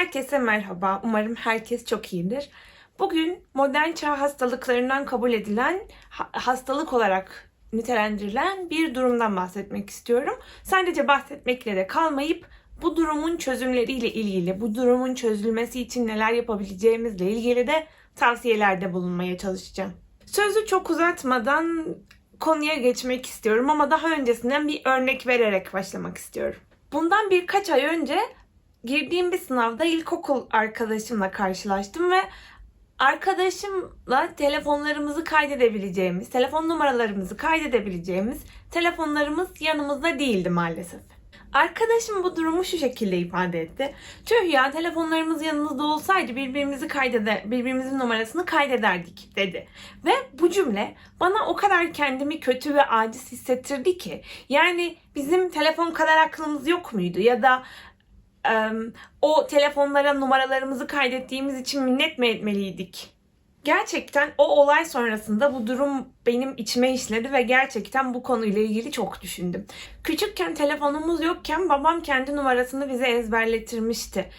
Herkese merhaba. Umarım herkes çok iyidir. Bugün modern çağ hastalıklarından kabul edilen, ha- hastalık olarak nitelendirilen bir durumdan bahsetmek istiyorum. Sadece bahsetmekle de kalmayıp bu durumun çözümleriyle ilgili, bu durumun çözülmesi için neler yapabileceğimizle ilgili de tavsiyelerde bulunmaya çalışacağım. Sözü çok uzatmadan konuya geçmek istiyorum ama daha öncesinden bir örnek vererek başlamak istiyorum. Bundan birkaç ay önce girdiğim bir sınavda ilkokul arkadaşımla karşılaştım ve arkadaşımla telefonlarımızı kaydedebileceğimiz, telefon numaralarımızı kaydedebileceğimiz telefonlarımız yanımızda değildi maalesef. Arkadaşım bu durumu şu şekilde ifade etti. Tüh ya telefonlarımız yanımızda olsaydı birbirimizi kaydeder, birbirimizin numarasını kaydederdik dedi. Ve bu cümle bana o kadar kendimi kötü ve aciz hissettirdi ki. Yani bizim telefon kadar aklımız yok muydu? Ya da o telefonlara numaralarımızı kaydettiğimiz için minnet mi etmeliydik? Gerçekten o olay sonrasında bu durum benim içime işledi ve gerçekten bu konuyla ilgili çok düşündüm. Küçükken telefonumuz yokken babam kendi numarasını bize ezberlettirmişti.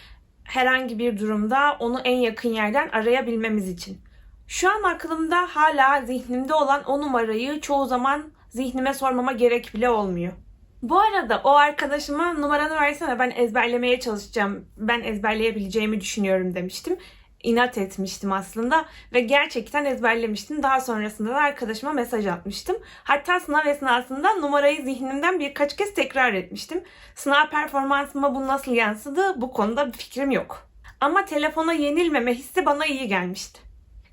Herhangi bir durumda onu en yakın yerden arayabilmemiz için. Şu an aklımda hala zihnimde olan o numarayı çoğu zaman zihnime sormama gerek bile olmuyor. Bu arada o arkadaşıma numaranı versene ben ezberlemeye çalışacağım. Ben ezberleyebileceğimi düşünüyorum demiştim. İnat etmiştim aslında ve gerçekten ezberlemiştim. Daha sonrasında da arkadaşıma mesaj atmıştım. Hatta sınav esnasında numarayı zihnimden birkaç kez tekrar etmiştim. Sınav performansıma bu nasıl yansıdı bu konuda bir fikrim yok. Ama telefona yenilmeme hissi bana iyi gelmişti.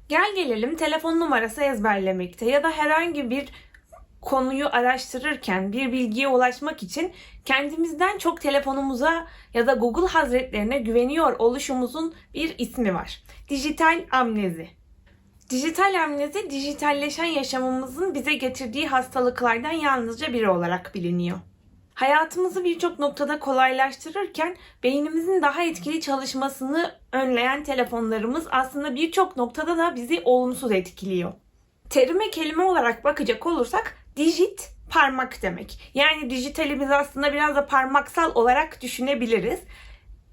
Gel gelelim telefon numarası ezberlemekte ya da herhangi bir konuyu araştırırken bir bilgiye ulaşmak için kendimizden çok telefonumuza ya da Google Hazretlerine güveniyor oluşumuzun bir ismi var. Dijital amnezi. Dijital amnezi dijitalleşen yaşamımızın bize getirdiği hastalıklardan yalnızca biri olarak biliniyor. Hayatımızı birçok noktada kolaylaştırırken beynimizin daha etkili çalışmasını önleyen telefonlarımız aslında birçok noktada da bizi olumsuz etkiliyor. Terime kelime olarak bakacak olursak dijit parmak demek. Yani dijitali biz aslında biraz da parmaksal olarak düşünebiliriz.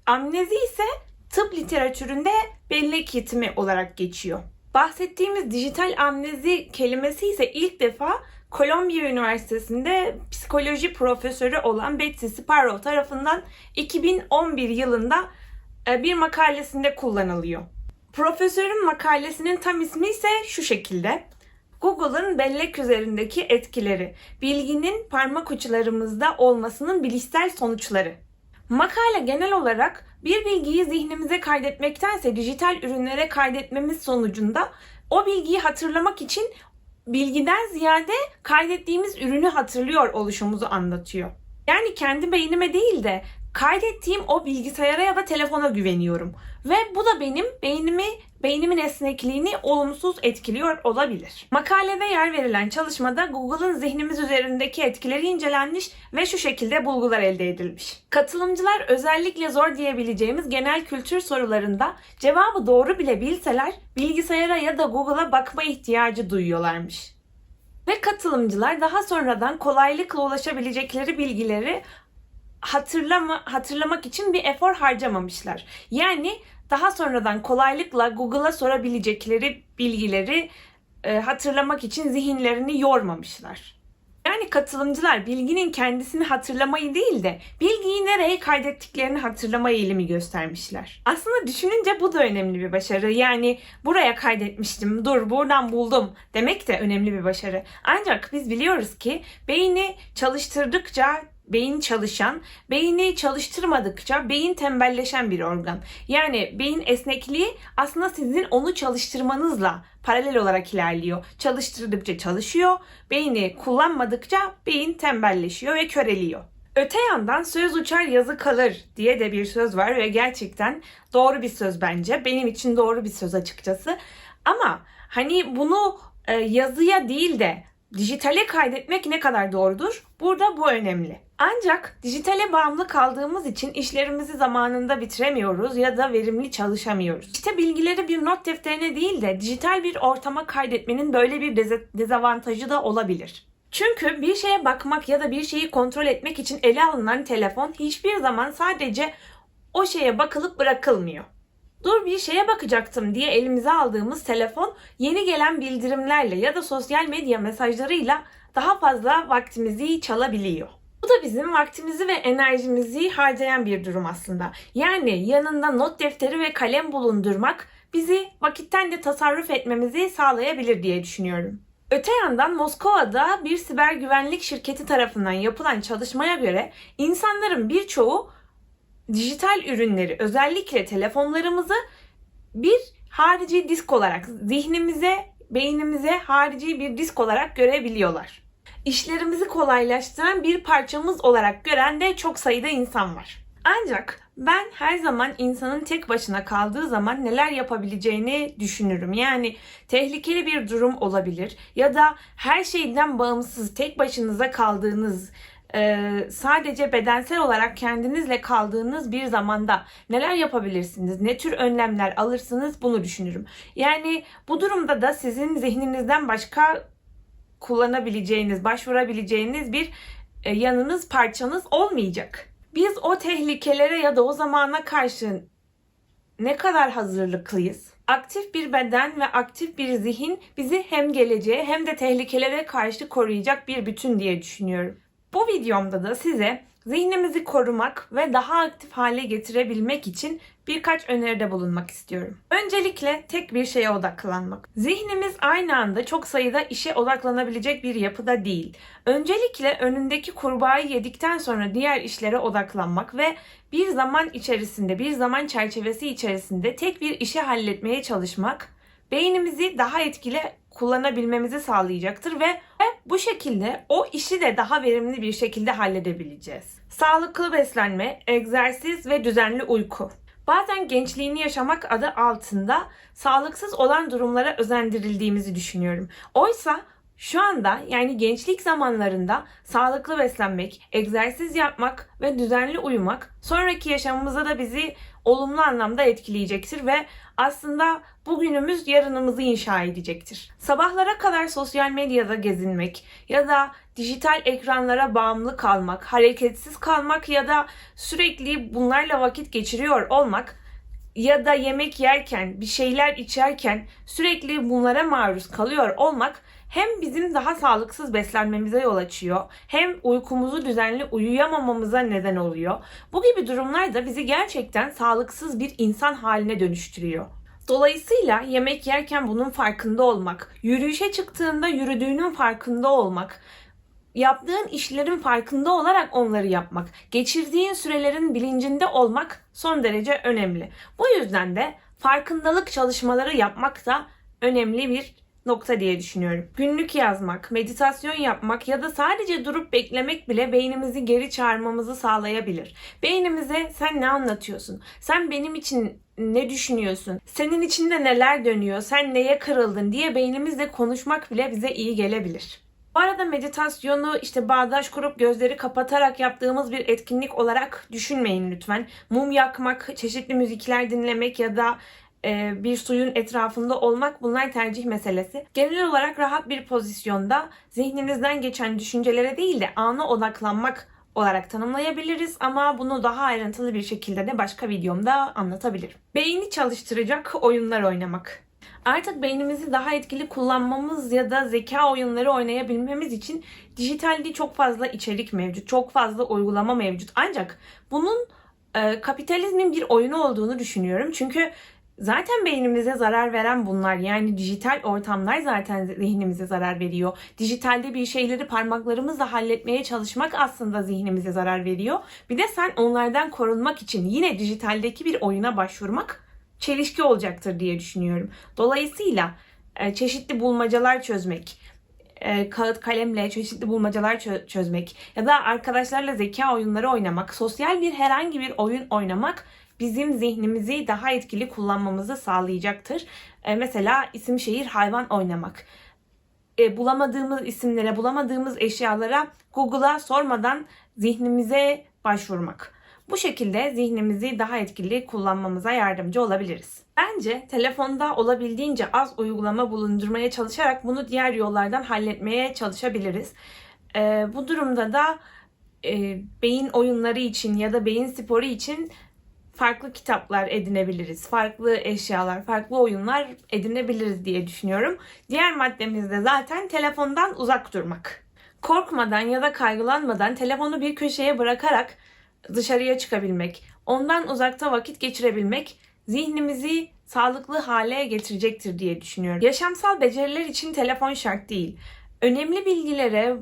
Amnezi ise tıp literatüründe bellek yetimi olarak geçiyor. Bahsettiğimiz dijital amnezi kelimesi ise ilk defa Kolombiya Üniversitesi'nde psikoloji profesörü olan Betsy Sparrow tarafından 2011 yılında e, bir makalesinde kullanılıyor. Profesörün makalesinin tam ismi ise şu şekilde. Google'ın bellek üzerindeki etkileri, bilginin parmak uçlarımızda olmasının bilişsel sonuçları. Makale genel olarak bir bilgiyi zihnimize kaydetmektense dijital ürünlere kaydetmemiz sonucunda o bilgiyi hatırlamak için bilgiden ziyade kaydettiğimiz ürünü hatırlıyor oluşumuzu anlatıyor. Yani kendi beynime değil de kaydettiğim o bilgisayara ya da telefona güveniyorum. Ve bu da benim beynimi, beynimin esnekliğini olumsuz etkiliyor olabilir. Makalede yer verilen çalışmada Google'ın zihnimiz üzerindeki etkileri incelenmiş ve şu şekilde bulgular elde edilmiş. Katılımcılar özellikle zor diyebileceğimiz genel kültür sorularında cevabı doğru bile bilseler bilgisayara ya da Google'a bakma ihtiyacı duyuyorlarmış. Ve katılımcılar daha sonradan kolaylıkla ulaşabilecekleri bilgileri hatırlama, hatırlamak için bir efor harcamamışlar. Yani daha sonradan kolaylıkla Google'a sorabilecekleri bilgileri e, hatırlamak için zihinlerini yormamışlar. Yani katılımcılar bilginin kendisini hatırlamayı değil de bilgiyi nereye kaydettiklerini hatırlama eğilimi göstermişler. Aslında düşününce bu da önemli bir başarı. Yani buraya kaydetmiştim, dur buradan buldum demek de önemli bir başarı. Ancak biz biliyoruz ki beyni çalıştırdıkça beyin çalışan, beyni çalıştırmadıkça beyin tembelleşen bir organ. Yani beyin esnekliği aslında sizin onu çalıştırmanızla paralel olarak ilerliyor. Çalıştırdıkça çalışıyor, beyni kullanmadıkça beyin tembelleşiyor ve köreliyor. Öte yandan söz uçar yazı kalır diye de bir söz var ve gerçekten doğru bir söz bence. Benim için doğru bir söz açıkçası. Ama hani bunu e, yazıya değil de dijitale kaydetmek ne kadar doğrudur? Burada bu önemli. Ancak dijitale bağımlı kaldığımız için işlerimizi zamanında bitiremiyoruz ya da verimli çalışamıyoruz. İşte bilgileri bir not defterine değil de dijital bir ortama kaydetmenin böyle bir dezavantajı da olabilir. Çünkü bir şeye bakmak ya da bir şeyi kontrol etmek için ele alınan telefon hiçbir zaman sadece o şeye bakılıp bırakılmıyor. Dur bir şeye bakacaktım diye elimize aldığımız telefon yeni gelen bildirimlerle ya da sosyal medya mesajlarıyla daha fazla vaktimizi çalabiliyor. Bu da bizim vaktimizi ve enerjimizi harcayan bir durum aslında. Yani yanında not defteri ve kalem bulundurmak bizi vakitten de tasarruf etmemizi sağlayabilir diye düşünüyorum. Öte yandan Moskova'da bir siber güvenlik şirketi tarafından yapılan çalışmaya göre insanların birçoğu dijital ürünleri özellikle telefonlarımızı bir harici disk olarak zihnimize, beynimize harici bir disk olarak görebiliyorlar. İşlerimizi kolaylaştıran bir parçamız olarak gören de çok sayıda insan var. Ancak ben her zaman insanın tek başına kaldığı zaman neler yapabileceğini düşünürüm. Yani tehlikeli bir durum olabilir ya da her şeyden bağımsız tek başınıza kaldığınız e, sadece bedensel olarak kendinizle kaldığınız bir zamanda neler yapabilirsiniz? Ne tür önlemler alırsınız? Bunu düşünürüm. Yani bu durumda da sizin zihninizden başka kullanabileceğiniz, başvurabileceğiniz bir e, yanınız, parçanız olmayacak. Biz o tehlikelere ya da o zamana karşı ne kadar hazırlıklıyız? Aktif bir beden ve aktif bir zihin bizi hem geleceğe hem de tehlikelere karşı koruyacak bir bütün diye düşünüyorum. Bu videomda da size zihnimizi korumak ve daha aktif hale getirebilmek için birkaç öneride bulunmak istiyorum. Öncelikle tek bir şeye odaklanmak. Zihnimiz aynı anda çok sayıda işe odaklanabilecek bir yapıda değil. Öncelikle önündeki kurbağayı yedikten sonra diğer işlere odaklanmak ve bir zaman içerisinde, bir zaman çerçevesi içerisinde tek bir işi halletmeye çalışmak beynimizi daha etkili kullanabilmemizi sağlayacaktır ve bu şekilde o işi de daha verimli bir şekilde halledebileceğiz. Sağlıklı beslenme, egzersiz ve düzenli uyku. Bazen gençliğini yaşamak adı altında sağlıksız olan durumlara özendirildiğimizi düşünüyorum. Oysa şu anda yani gençlik zamanlarında sağlıklı beslenmek, egzersiz yapmak ve düzenli uyumak sonraki yaşamımıza da bizi olumlu anlamda etkileyecektir ve aslında bugünümüz yarınımızı inşa edecektir. Sabahlara kadar sosyal medyada gezinmek ya da dijital ekranlara bağımlı kalmak, hareketsiz kalmak ya da sürekli bunlarla vakit geçiriyor olmak ya da yemek yerken, bir şeyler içerken sürekli bunlara maruz kalıyor olmak hem bizim daha sağlıksız beslenmemize yol açıyor, hem uykumuzu düzenli uyuyamamamıza neden oluyor. Bu gibi durumlar da bizi gerçekten sağlıksız bir insan haline dönüştürüyor. Dolayısıyla yemek yerken bunun farkında olmak, yürüyüşe çıktığında yürüdüğünün farkında olmak, yaptığın işlerin farkında olarak onları yapmak, geçirdiğin sürelerin bilincinde olmak son derece önemli. Bu yüzden de farkındalık çalışmaları yapmak da önemli bir nokta diye düşünüyorum. Günlük yazmak, meditasyon yapmak ya da sadece durup beklemek bile beynimizi geri çağırmamızı sağlayabilir. Beynimize sen ne anlatıyorsun? Sen benim için ne düşünüyorsun? Senin içinde neler dönüyor? Sen neye kırıldın diye beynimizle konuşmak bile bize iyi gelebilir. Bu arada meditasyonu işte bağdaş kurup gözleri kapatarak yaptığımız bir etkinlik olarak düşünmeyin lütfen. Mum yakmak, çeşitli müzikler dinlemek ya da e, bir suyun etrafında olmak bunlar tercih meselesi. Genel olarak rahat bir pozisyonda zihninizden geçen düşüncelere değil de ana odaklanmak olarak tanımlayabiliriz ama bunu daha ayrıntılı bir şekilde de başka videomda anlatabilirim. Beyni çalıştıracak oyunlar oynamak. Artık beynimizi daha etkili kullanmamız ya da zeka oyunları oynayabilmemiz için dijitalde çok fazla içerik mevcut, çok fazla uygulama mevcut. Ancak bunun e, kapitalizmin bir oyunu olduğunu düşünüyorum. Çünkü Zaten beynimize zarar veren bunlar. Yani dijital ortamlar zaten zihnimize zarar veriyor. Dijitalde bir şeyleri parmaklarımızla halletmeye çalışmak aslında zihnimize zarar veriyor. Bir de sen onlardan korunmak için yine dijitaldeki bir oyuna başvurmak çelişki olacaktır diye düşünüyorum. Dolayısıyla e, çeşitli bulmacalar çözmek, e, kağıt kalemle çeşitli bulmacalar çözmek ya da arkadaşlarla zeka oyunları oynamak, sosyal bir herhangi bir oyun oynamak bizim zihnimizi daha etkili kullanmamızı sağlayacaktır. E, mesela isim şehir hayvan oynamak. Bulamadığımız isimlere, bulamadığımız eşyalara Google'a sormadan zihnimize başvurmak. Bu şekilde zihnimizi daha etkili kullanmamıza yardımcı olabiliriz. Bence telefonda olabildiğince az uygulama bulundurmaya çalışarak bunu diğer yollardan halletmeye çalışabiliriz. Ee, bu durumda da e, beyin oyunları için ya da beyin sporu için farklı kitaplar edinebiliriz, farklı eşyalar, farklı oyunlar edinebiliriz diye düşünüyorum. Diğer maddemiz de zaten telefondan uzak durmak. Korkmadan ya da kaygılanmadan telefonu bir köşeye bırakarak dışarıya çıkabilmek, ondan uzakta vakit geçirebilmek zihnimizi sağlıklı hale getirecektir diye düşünüyorum. Yaşamsal beceriler için telefon şart değil. Önemli bilgilere,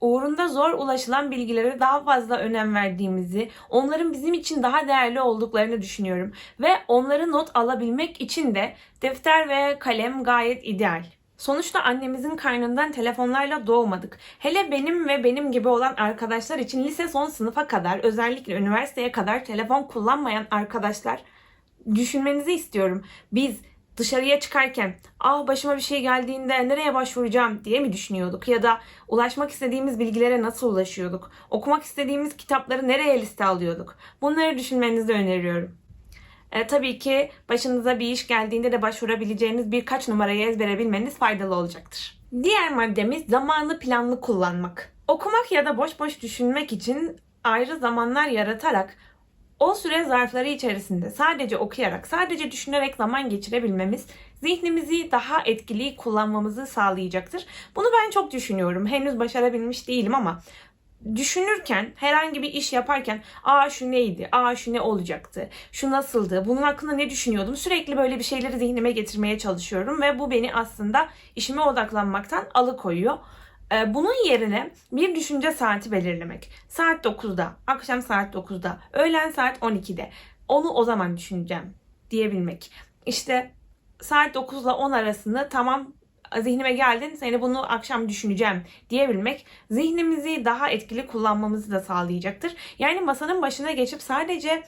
uğrunda zor ulaşılan bilgilere daha fazla önem verdiğimizi, onların bizim için daha değerli olduklarını düşünüyorum. Ve onları not alabilmek için de defter ve kalem gayet ideal. Sonuçta annemizin karnından telefonlarla doğmadık. Hele benim ve benim gibi olan arkadaşlar için lise son sınıfa kadar, özellikle üniversiteye kadar telefon kullanmayan arkadaşlar düşünmenizi istiyorum. Biz dışarıya çıkarken ah başıma bir şey geldiğinde nereye başvuracağım diye mi düşünüyorduk? Ya da ulaşmak istediğimiz bilgilere nasıl ulaşıyorduk? Okumak istediğimiz kitapları nereye liste alıyorduk? Bunları düşünmenizi öneriyorum. E, tabii ki başınıza bir iş geldiğinde de başvurabileceğiniz birkaç numarayı ezbere bilmeniz faydalı olacaktır. Diğer maddemiz zamanı planlı kullanmak. Okumak ya da boş boş düşünmek için ayrı zamanlar yaratarak o süre zarfları içerisinde sadece okuyarak, sadece düşünerek zaman geçirebilmemiz zihnimizi daha etkili kullanmamızı sağlayacaktır. Bunu ben çok düşünüyorum. Henüz başarabilmiş değilim ama düşünürken, herhangi bir iş yaparken aa şu neydi, aa şu ne olacaktı, şu nasıldı, bunun hakkında ne düşünüyordum sürekli böyle bir şeyleri zihnime getirmeye çalışıyorum ve bu beni aslında işime odaklanmaktan alıkoyuyor. Ee, Bunun yerine bir düşünce saati belirlemek. Saat 9'da, akşam saat 9'da, öğlen saat 12'de. Onu o zaman düşüneceğim diyebilmek. İşte saat 9 ile 10 arasında tamam zihnime geldin seni bunu akşam düşüneceğim diyebilmek zihnimizi daha etkili kullanmamızı da sağlayacaktır. Yani masanın başına geçip sadece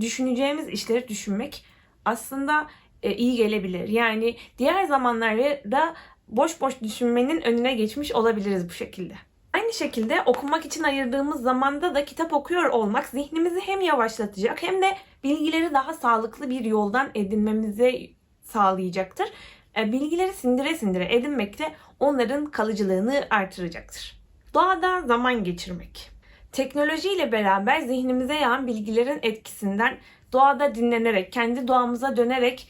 düşüneceğimiz işleri düşünmek aslında e, iyi gelebilir. Yani diğer zamanlarda boş boş düşünmenin önüne geçmiş olabiliriz bu şekilde. Aynı şekilde okumak için ayırdığımız zamanda da kitap okuyor olmak zihnimizi hem yavaşlatacak hem de bilgileri daha sağlıklı bir yoldan edinmemize sağlayacaktır. E, Bilgileri sindire sindire edinmek de onların kalıcılığını artıracaktır. Doğada zaman geçirmek. Teknolojiyle beraber zihnimize yağan bilgilerin etkisinden doğada dinlenerek, kendi doğamıza dönerek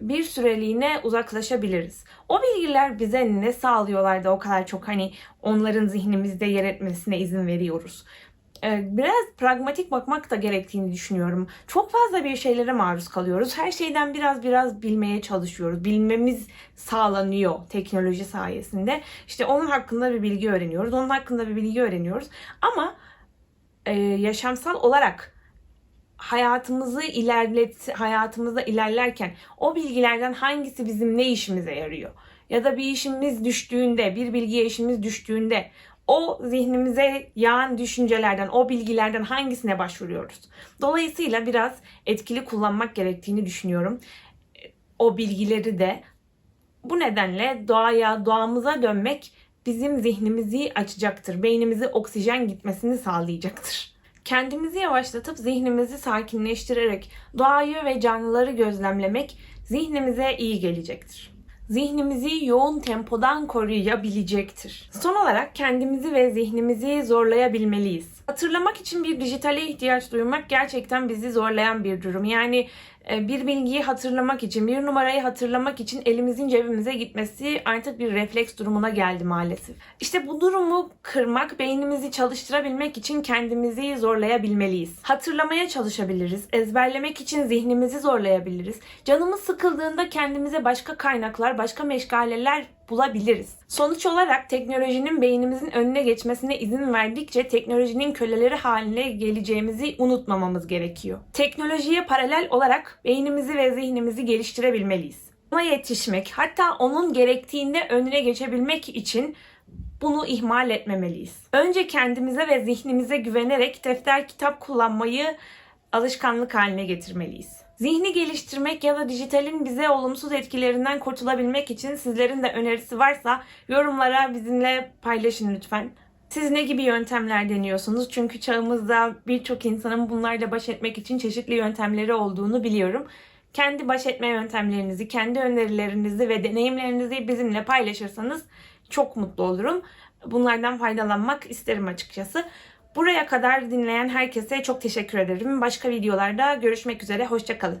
bir süreliğine uzaklaşabiliriz. O bilgiler bize ne sağlıyorlar da o kadar çok hani onların zihnimizde yer etmesine izin veriyoruz. Ee, Biraz pragmatik bakmak da gerektiğini düşünüyorum. Çok fazla bir şeylere maruz kalıyoruz. Her şeyden biraz biraz bilmeye çalışıyoruz. Bilmemiz sağlanıyor teknoloji sayesinde. İşte onun hakkında bir bilgi öğreniyoruz. Onun hakkında bir bilgi öğreniyoruz. Ama e, yaşamsal olarak hayatımızı ilerlet hayatımızda ilerlerken o bilgilerden hangisi bizim ne işimize yarıyor? Ya da bir işimiz düştüğünde, bir bilgiye işimiz düştüğünde o zihnimize yağan düşüncelerden, o bilgilerden hangisine başvuruyoruz? Dolayısıyla biraz etkili kullanmak gerektiğini düşünüyorum. O bilgileri de bu nedenle doğaya, doğamıza dönmek bizim zihnimizi açacaktır. Beynimize oksijen gitmesini sağlayacaktır. Kendimizi yavaşlatıp zihnimizi sakinleştirerek doğayı ve canlıları gözlemlemek zihnimize iyi gelecektir. Zihnimizi yoğun tempodan koruyabilecektir. Son olarak kendimizi ve zihnimizi zorlayabilmeliyiz. Hatırlamak için bir dijitale ihtiyaç duymak gerçekten bizi zorlayan bir durum. Yani e, bir bilgiyi hatırlamak için, bir numarayı hatırlamak için elimizin cebimize gitmesi artık bir refleks durumuna geldi maalesef. İşte bu durumu kırmak, beynimizi çalıştırabilmek için kendimizi zorlayabilmeliyiz. Hatırlamaya çalışabiliriz, ezberlemek için zihnimizi zorlayabiliriz. Canımız sıkıldığında kendimize başka kaynaklar, başka meşgaleler bulabiliriz. Sonuç olarak teknolojinin beynimizin önüne geçmesine izin verdikçe teknolojinin köleleri haline geleceğimizi unutmamamız gerekiyor. Teknolojiye paralel olarak beynimizi ve zihnimizi geliştirebilmeliyiz. Ona yetişmek, hatta onun gerektiğinde önüne geçebilmek için bunu ihmal etmemeliyiz. Önce kendimize ve zihnimize güvenerek defter kitap kullanmayı alışkanlık haline getirmeliyiz. Zihni geliştirmek ya da dijitalin bize olumsuz etkilerinden kurtulabilmek için sizlerin de önerisi varsa yorumlara bizimle paylaşın lütfen. Siz ne gibi yöntemler deniyorsunuz? Çünkü çağımızda birçok insanın bunlarla baş etmek için çeşitli yöntemleri olduğunu biliyorum. Kendi baş etme yöntemlerinizi, kendi önerilerinizi ve deneyimlerinizi bizimle paylaşırsanız çok mutlu olurum. Bunlardan faydalanmak isterim açıkçası. Buraya kadar dinleyen herkese çok teşekkür ederim. Başka videolarda görüşmek üzere. Hoşçakalın.